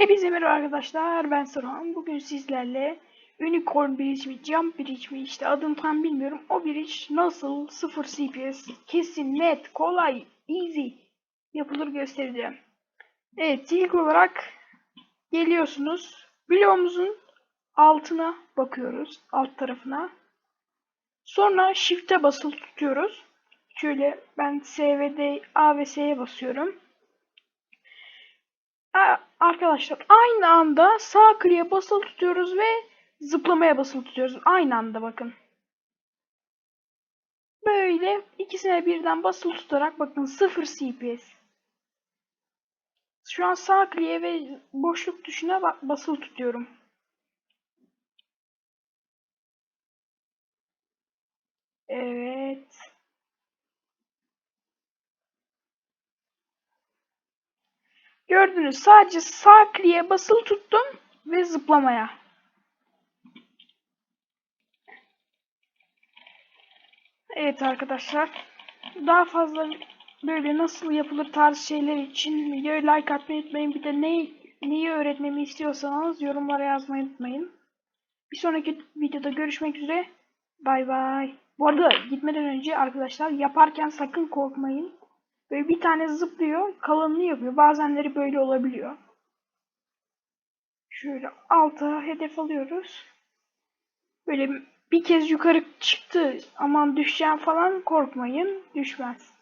Hepinize merhaba arkadaşlar ben Saruhan. Bugün sizlerle Unicorn Bridge mi Jump Bridge mi işte adını tam bilmiyorum. O bridge nasıl 0 CPS kesin net kolay easy yapılır göstereceğim. Evet ilk olarak geliyorsunuz. Bloğumuzun altına bakıyoruz. Alt tarafına. Sonra shift'e basılı tutuyoruz. Şöyle ben S ve D, A ve S'ye basıyorum. Ha, Arkadaşlar aynı anda sağ kliğe basılı tutuyoruz ve zıplamaya basılı tutuyoruz. Aynı anda bakın. Böyle ikisine birden basılı tutarak bakın 0 CPS. Şu an sağ kliğe ve boşluk tuşuna ba- basılı tutuyorum. Evet. Gördünüz sadece sağ kliğe basılı tuttum ve zıplamaya. Evet arkadaşlar. Daha fazla böyle nasıl yapılır tarz şeyler için videoyu like atmayı unutmayın. Bir de ne, neyi öğretmemi istiyorsanız yorumlara yazmayı unutmayın. Bir sonraki videoda görüşmek üzere. Bay bay. Bu arada gitmeden önce arkadaşlar yaparken sakın korkmayın. Böyle bir tane zıplıyor, kalınlığı yapıyor. Bazenleri böyle olabiliyor. Şöyle alta hedef alıyoruz. Böyle bir kez yukarı çıktı aman düşeceğim falan korkmayın. Düşmez.